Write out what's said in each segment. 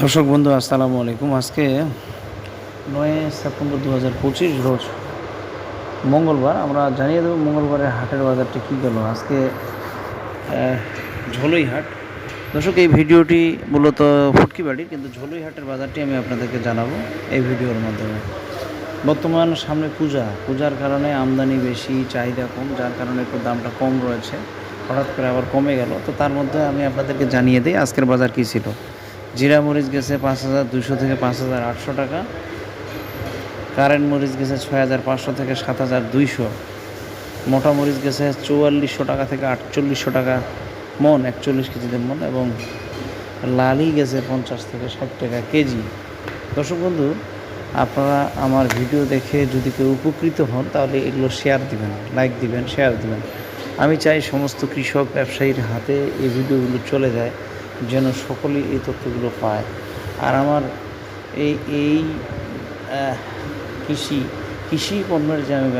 দর্শক বন্ধু, আসসালামু আলাইকুম। আজকে নয় সেপ্টেম্বর দু হাজার পঁচিশ রোজ মঙ্গলবার। আমরা জানিয়ে দেবো মঙ্গলবারের হাটের বাজারটি কী গেল। আজকে ঝোলই হাট। দর্শক, এই ভিডিওটি মূলত ফুটকি বাড়ির কিন্তু ঝোলই হাটের বাজারটি আমি আপনাদেরকে জানাব এই ভিডিওর মাধ্যমে। বর্তমান সামনে পূজা। পূজার কারণে আমদানি বেশি, চাহিদা কম, যার কারণে একটু দামটা কম রয়েছে। হঠাৎ করে আবার কমে গেল। তো তার মধ্যে আমি আপনাদেরকে জানিয়ে দিই আজকের বাজার কী ছিল। জিরা মরিচ গেছে পাঁচ হাজার দুশো থেকে পাঁচ হাজার, আটশো টাকা। কারেন্ট মরিচ গেছে ছয় হাজার, পাঁচশো থেকে সাত হাজার, দুইশো। মোটা মরিচ গেছে চুয়াল্লিশশো টাকা থেকে আটচল্লিশশো টাকা। মন, একচল্লিশ কেজিদের মন এবং লালি গেছে পঞ্চাশ থেকে ষাট টাকা কেজি। দর্শক বন্ধু, আপনারা আমার ভিডিও দেখে যদি কেউ উপকৃত হন, তাহলে এগুলো শেয়ার দিবেন লাইক দিবেন শেয়ার দিবেন। আমি চাই সমস্ত কৃষক ব্যবসায়ীর হাতে এই ভিডিওগুলো চলে যায়। যেন সকলেই এই তথ্যগুলো পায়। আর আমার এই এই কৃষি কৃষি পণ্যের যে আমি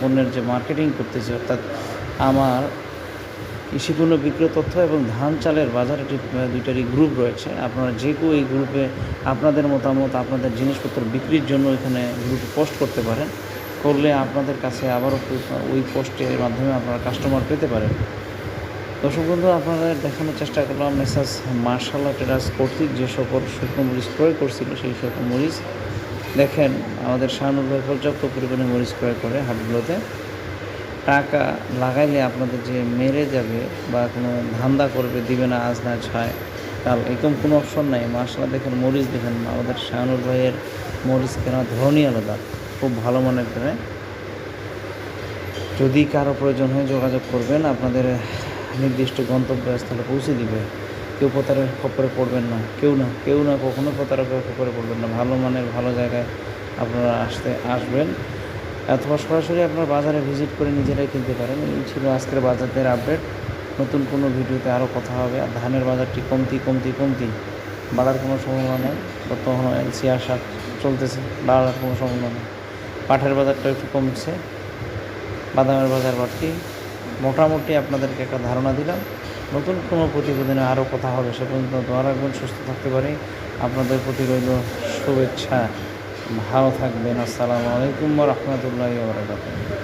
পণ্যের যে মার্কেটিং করতেছি, অর্থাৎ আমার কৃষি পণ্য বিক্রয় তথ্য এবং ধান চালের বাজার একটি দুইটারই গ্রুপ রয়েছে, আপনারা যে কেউ এই গ্রুপে আপনাদের মতামত, আপনাদের জিনিসপত্র বিক্রির জন্য এখানে গ্রুপে পোস্ট করতে পারেন। করলে আপনাদের কাছে আবারও ওই পোস্টের মাধ্যমে আপনারা কাস্টমার পেতে পারেন। দর্শক বন্ধু, আপনাদের দেখানোর চেষ্টা করলাম মেসাজ মার্শাল্লাহ ট্রেডার্স কর্তৃক যে সকল শুকনো মরিচ ক্রয় করছিল, সেই সকল মরিচ। দেখেন, আমাদের শাহানুর ভাই পর্যাপ্ত পরিমাণে মরিচ ক্রয় করে হাটগুলোতে। টাকা লাগাইলে আপনাদের যে মেরে যাবে বা কোনো ধান্দা করবে, দিবে না, আজ না ছায়, কাল, এরকম কোনো অপশন নাই। মার্শাল্লাহ দেখেন, মরিচ দেখেন, আমাদের শাহানুর ভাইয়ের মরিচ কেনার ধরনই আলাদা, খুব ভালো মানের কেনে যদি কারও প্রয়োজন হয় যোগাযোগ করবেন, আপনাদের নির্দিষ্ট গন্তব্যস্থলে পৌঁছে দিবে। কেউ প্রতারক খপ্পরে পড়বেন না। কেউ না কেউ না কখনো প্রতারকের খপ্পরে পড়বেন না। ভালো মানের ভালো জায়গায় আপনারা আসতে, আসবেন। অথবা সরাসরি আপনার বাজারে ভিজিট করে নিজেরাই কিনতে পারেন। এই ছিল আজকের বাজারদের আপডেট। নতুন কোনো ভিডিওতে আরও কথা হবে। আর ধানের বাজারটি কমতি কমতি কমতি। বাড়ার কোনো সম্ভাবনা নেই। বর্তমানে এলসি আসা চলতেছে, বাড়ার কোনো সম্ভাবনা নেই। পাঠের বাজারটা একটু কমছে। বাদামের বাজার বাড়তি। মোটামুটি আপনাদেরকে একটা ধারণা দিলাম। নতুন কোনো প্রতিবেদনে আরও কথা হবে সে পর্যন্ত দোয়া রাখবেন, সুস্থ থাকতে পারি। আপনাদের প্রতি রইল শুভেচ্ছা। ভালো থাকবেন। আসসালামু আলাইকুম রহমতুল্লাহ বারকাতুহ।